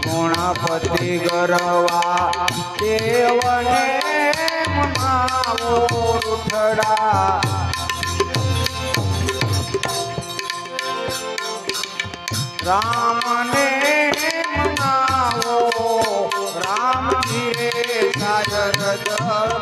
ગણપતિ ગરવા દેવને મનાવો રૂઠડા રામને મનાવો રામજીએ સાજર જળ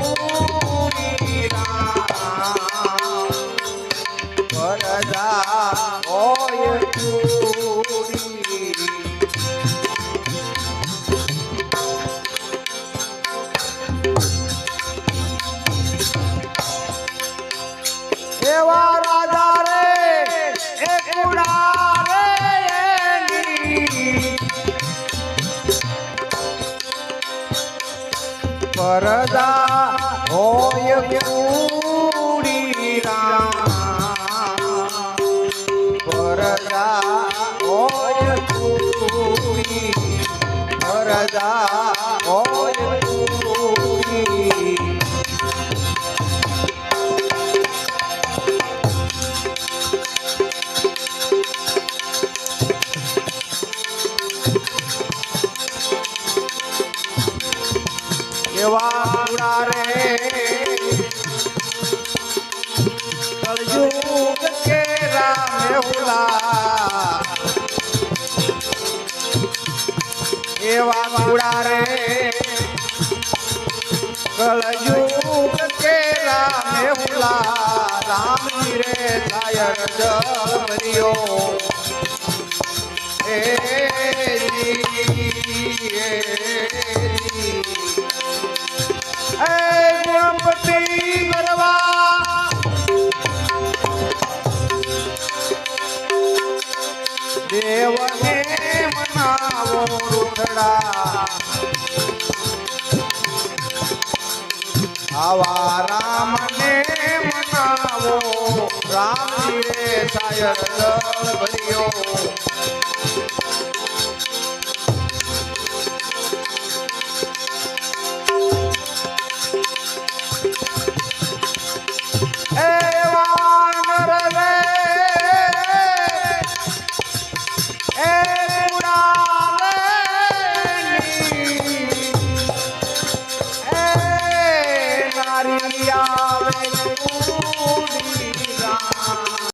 હોય પૂરીના. પરદા હોય કુડીના પરદા હોય પૂરી પરદા એવા કુડા રે. કલયુગ કે રામે હુલા રામજી રે સાયર જમરિયો એ દેવને મનાવો. આવા રામને મનાવો. રામજી રે સાયર ભર્યો આવે